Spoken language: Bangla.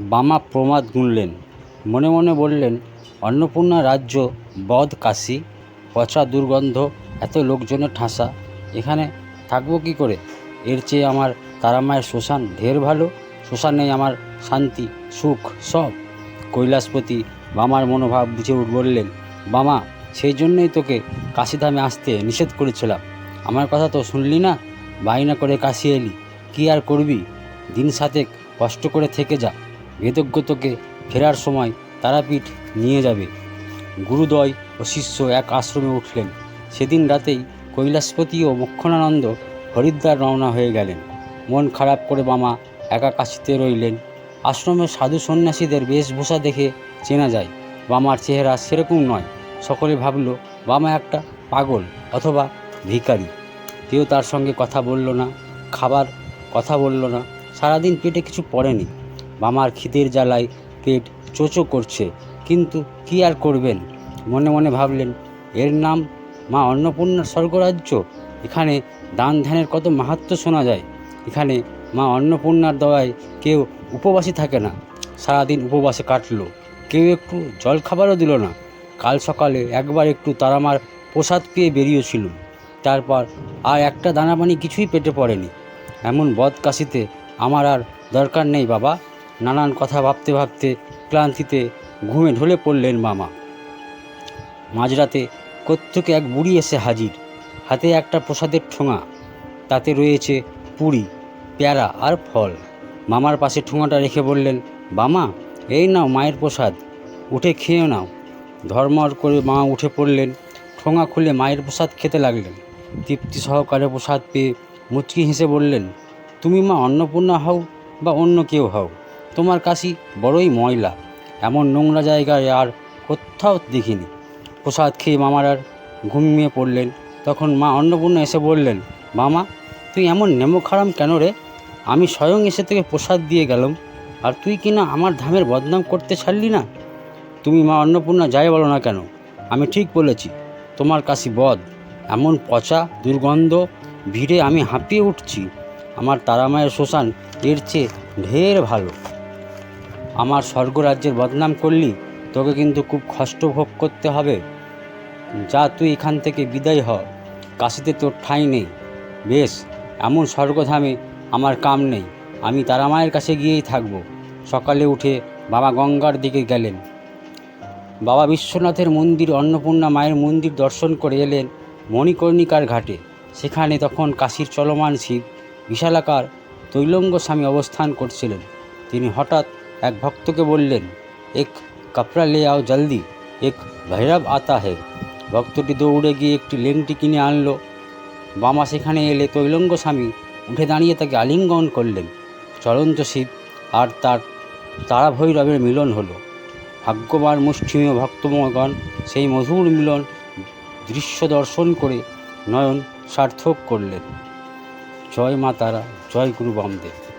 বামা প্রমাদ গুনলেন। মনে মনে বললেন, অন্নপূর্ণা রাজ্য বধ কাশি, পচা দুর্গন্ধ, এত লোকজনের ঠাসা। এখানে থাকব কী করে? এর চেয়ে আমার তারামায়ের শ্মশান ঢের ভালো, শ্মশানে আমার শান্তি, সুখ, সব। কৈলাসপতি বামার মনোভাব বুঝে উঠ বললেন, বামা, সেই জন্যই তোকে কাশিধামে আসতে নিষেধ করেছিলাম। আমার কথা তো শুনলি না? বায়না করে কাশি এলি। কী আর করবি? দিন সাতেক কষ্ট করে থেকে যা। বেদজ্ঞ তোকে ফেরার সময় তারাপীঠ নিয়ে যাবে। গুরুদয় ও শিষ্য এক আশ্রমে উঠলেন। সেদিন রাতেই কৈলাসপতি ও মক্ষণানন্দ হরিদ্বার রওনা হয়ে গেলেন। মন খারাপ করে বামা একা কাশিতে রইলেন। আশ্রমের সাধু সন্ন্যাসীদের বেশভূষা দেখে চেনা যায় বামার চেহারা সেরকম নয়। সকলে ভাবল বামা একটা পাগল অথবা ভিখারি। কেউ তার সঙ্গে কথা বলল না, খাবার কথা বলল না, সারাদিন পেটে কিছু পড়েনি। বামার খিদের জ্বালায় পেট চোচো করছে। কিন্তু কি আর করবেন? মনে মনে ভাবলেন, এর নাম মা অন্নপূর্ণার স্বর্গরাজ্য? এখানে দান ধ্যানের কত মাহাত্ম্য শোনা যায়। এখানে মা অন্নপূর্ণার দয়ায় কেউ উপবাসী থাকে না। সারাদিন উপবাসে কাটলো। কেউ একটু জল খাবারও দিল না। কাল সকালে একবার একটু তারামার প্রসাদ পেয়ে বেরিয়েছিল। তারপর আর একটা দানা পানি কিছুই পেটে পড়েনি। এমন বদকাশিতে আমার আর দরকার নেই বাবা। নানান কথা ভাবতে ভাবতে ক্লান্তিতে ঘুমে ঢলে পড়লেন মামা। মাঝরাতে কোত্থেকে এক বুড়ি এসে হাজির। হাতে একটা প্রসাদের ঠোঙা, তাতে রয়েছে পুরি, পেয়ারা আর ফল। মামার পাশে ঠোঙাটা রেখে বললেন বামা এই নাও মায়ের প্রসাদ, উঠে খেয়ে নাও। ধর্মর করে মা উঠে পড়লেন, ঠোঙা খুলে মায়ের প্রসাদ খেতে লাগলেন। তৃপ্তি সহকারে প্রসাদ পেয়ে মুচকি হেসে বললেন, তুমি মা অন্নপূর্ণা হও বা অন্য কেউ হও? তোমার কাশি বড়ই ময়লা। এমন নোংরা জায়গায় আর কোথাও দেখিনি। প্রসাদ খেয়ে মামার আর ঘুমিয়ে পড়লেন। তখন মা অন্নপূর্ণা এসে বললেন, মামা, তুই এমন নেমো খারাম কেন রে? আমি স্বয়ং এসে তোকে প্রসাদ দিয়ে গেলাম। আর তুই কি না আমার ধামের বদনাম করতে ছাড়লি না? তুমি মা অন্নপূর্ণা যাই বলো না কেন? আমি ঠিক বলেছি, তোমার কাশি বদ। এমন পচা, দুর্গন্ধ, ভিড়ে আমি হাঁপিয়ে উঠছি। আমার তারামায়ের শ্মশান এর চেয়ে ঢের ভালো। আমার স্বর্গরাজ্যের বদনাম করলি, তোকে কিন্তু খুব কষ্ট ভোগ করতে হবে। যা তুই এখান থেকে বিদায় হ, কাশিতে তোর ঠাঁই নেই। বেশ, এমন স্বর্গধামে আমার কাম নেই, আমি তারামায়ের কাছে গিয়েই থাকব। সকালে উঠে বাবা গঙ্গার দিকে গেলেন। বাবা বিশ্বনাথের মন্দির, অন্নপূর্ণা মায়ের মন্দির দর্শন করে এলেন মণিকর্ণিকার ঘাটে। সেখানে তখন কাশীর চলমান শিব, বিশালাকার তৈলঙ্গ স্বামী অবস্থান করছিলেন। তিনি হঠাৎ এক ভক্তকে বললেন, এক কাপড়া লে আও জলদি, এক ভৈরব আতা হে। ভক্তটি দৌড়ে গিয়ে একটি লেংটি কিনে আনলো। বামা সেখানে এলে তৈলঙ্গ স্বামী উঠে দাঁড়িয়ে তাকে আলিঙ্গন করলেন। চলন্ত শিব আর তার তারা ভৈরবের মিলন হলো। ভাগ্যবান মুষ্টিমীয় ভক্তমগণ সেই মধুর মিলন দৃশ্য দর্শন করে নয়ন সার্থক করলেন। জয় মা তারা, জয় গুরু বামদেব।